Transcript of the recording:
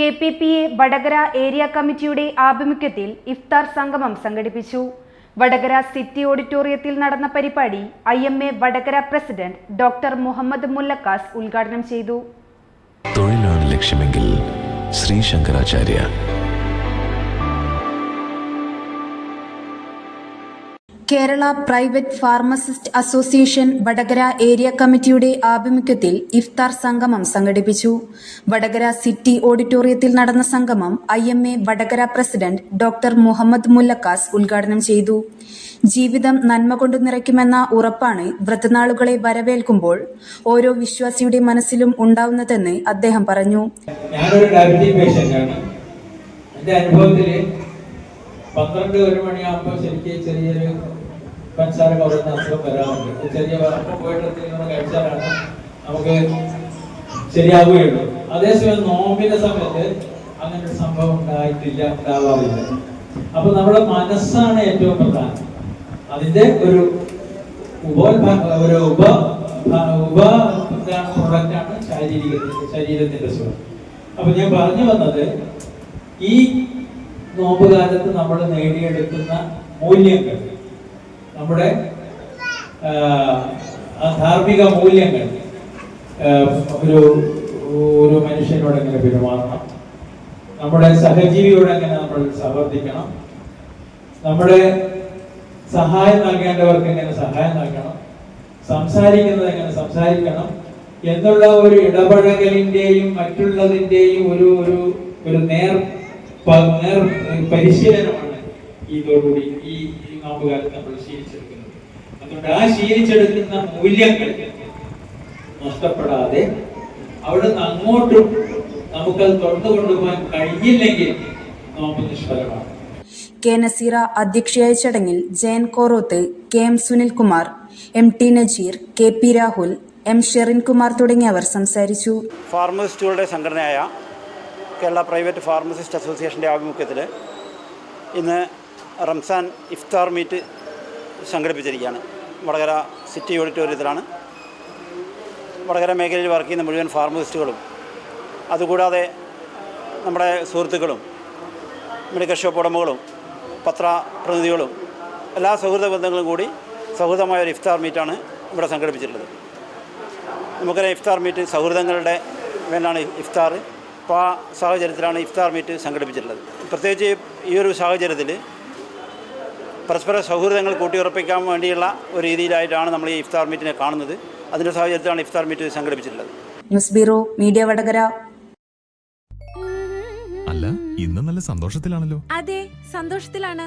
K P P A Vadakara area കമ്മിറ്റിയുടെ ആഭിമുഖ്യത്തിൽ ഇഫ്താർ സംഗമം സംഘടിപ്പിച്ചു. വടകര സിറ്റി ഓഡിറ്റോറിയത്തിൽ നടന്ന പരിപാടി I M A Vadakara president doctor Muhammad Mullakkas ഉദ്ഘാടനം ചെയ്തു. തൊഴിലാണ് ലക്ഷ്യമെങ്കിൽ Shri Shankaracharya Kerala private pharmacist association Vadakara area കമ്മിറ്റിയുടെ ആഭിമുഖ്യത്തിൽ ഇഫ്താർ സംഗമം സംഘടിപ്പിച്ചു. വടകര സിറ്റി ഓഡിറ്റോറിയത്തിൽ നടന്ന സംഗമം I M A Vadakara president doctor Muhammad Mullakkas ഉദ്ഘാടനം ചെയ്തു. ജീവിതം നന്മ കൊണ്ട് നിറയ്ക്കുമെന്ന ഉറപ്പാണ് വ്രതനാളുകളെ വരവേൽക്കുമ്പോൾ ഓരോ വിശ്വാസിയുടെ മനസ്സിലും ഉണ്ടാവുന്നതെന്ന് അദ്ദേഹം പറഞ്ഞു. ഡയബറ്റിക് പേഷ്യന്റാണ്. അനുഭവത്തിൽ പന്ത്രണ്ട് ഒരു മണിയാകുമ്പോൾ ശരിക്കും ചെറിയൊരു പഞ്ചസാര കുറയുന്ന അസുഖം വരാറുണ്ട്. ചെറിയ അപ്പം പോയിട്ട് എന്തെങ്കിലും കഴിച്ചാലാണ് നമുക്ക് ശരിയാവുകയുള്ളൂ. അതേസമയം നോമ്പിന്റെ സമയത്ത് അങ്ങനെ ഒരു സംഭവം ഉണ്ടായിട്ടില്ല ഉണ്ടാവാറില്ല. അപ്പൊ നമ്മുടെ മനസ്സാണ് ഏറ്റവും പ്രധാനം. അതിന്റെ ഒരു ഉപോത്ഭ ഒരു ഉപ ഉപ പ്രൊഡക്റ്റാണ് ശാരീരിക ശരീരത്തിന്റെ സുഖം. അപ്പൊ ഞാൻ പറഞ്ഞു വന്നത് ഈ നോമ്പ് കാലത്ത് നമ്മൾ നേടിയെടുക്കുന്ന മൂല്യങ്ങൾ നമ്മുടെ ധാർമ്മിക മൂല്യങ്ങൾ ഒരു ഒരു മനുഷ്യനോട് എങ്ങനെ പെരുമാറണം? നമ്മുടെ സഹജീവിയോട് എങ്ങനെ നമ്മൾ സഹവർത്തിക്കണം നമ്മുടെ സഹായം നൽകേണ്ടവർക്ക് എങ്ങനെ സഹായം നൽകണം? സംസാരിക്കുന്നത് എങ്ങനെ സംസാരിക്കണം? എന്നുള്ള ഒരു ഇടപഴകലിന്റെയും മറ്റുള്ളതിന്റെയും ഒരു ഒരു ഒരു നേർ നേർ പരിശീലനമാണ് ഇതോടുകൂടി ഈ നോമ്പുകാലത്ത് നമ്മൾ ശീലിച്ചെടുക്കുന്നത് അതുകൊണ്ട് ആ ശീലിച്ചെടുക്കുന്ന മൂല്യങ്ങൾ നഷ്ടപ്പെടാതെ അവിടെ നിന്ന് അങ്ങോട്ടും നമുക്കത് തുറന്നു കൊണ്ടുപോകാൻ കഴിഞ്ഞില്ലെങ്കിൽ നോമ്പ് നിഷ്ഫലമാണ്. കെ നസീറ അധ്യക്ഷയായ ചടങ്ങിൽ Jayan Koroth K M Sunilkumar M T Najeer K P Rahul M Sherin Kumar തുടങ്ങിയവർ സംസാരിച്ചു. ഫാർമസിസ്റ്റുകളുടെ സംഘടനയായ കേരള പ്രൈവറ്റ് ഫാർമസിസ്റ്റ് അസോസിയേഷന്റെ ആഭിമുഖ്യത്തിൽ ഇന്ന് റംസാൻ ഇഫ്താർ മീറ്റ് സംഘടിപ്പിച്ചിരിക്കുകയാണ്. വടകര സിറ്റി ഓഡിറ്റോറിയത്തിലാണ്. വടകര മേഖലയിൽ വർക്ക് ചെയ്യുന്ന മുഴുവൻ ഫാർമസിസ്റ്റുകളും അതുകൂടാതെ നമ്മുടെ സുഹൃത്തുക്കളും മെഡിക്കൽ ഷോപ്പ് ഉടമകളും പത്ര പ്രതിനിധികളും എല്ലാ സൗഹൃദ ബന്ധങ്ങളും കൂടി സൗഹൃദമായ ഒരു ഇഫ്താർ മീറ്റാണ് ഇവിടെ സംഘടിപ്പിച്ചിട്ടുള്ളത്. നമുക്കറിയാം ഇഫ്താർ മീറ്റ് സൗഹൃദങ്ങളുടെ മേലാണ് ഇഫ്താർ. അപ്പോൾ ആ സാഹചര്യത്തിലാണ് ഇഫ്താർ മീറ്റ് സംഘടിപ്പിച്ചിട്ടുള്ളത്. പ്രത്യേകിച്ച് ഈ ഒരു സാഹചര്യത്തിൽ പരസ്പര സൗഹൃദങ്ങൾ കൂട്ടിയുറപ്പിക്കാൻ വേണ്ടിയുള്ള ഒരു രീതിയിലായിട്ടാണ് നമ്മൾ ഈ ഇഫ്താർ മീറ്റിനെ കാണുന്നത്. അതിന്റെ സാഹചര്യത്തിലാണ് ഇഫ്താർ meet സംഘടിപ്പിച്ചിട്ടുള്ളത്. News bureau media Vadakara. അല്ല ഇന്ന് നല്ല സന്തോഷത്തിലാണല്ലോ. അതെ സന്തോഷത്തിലാണ്.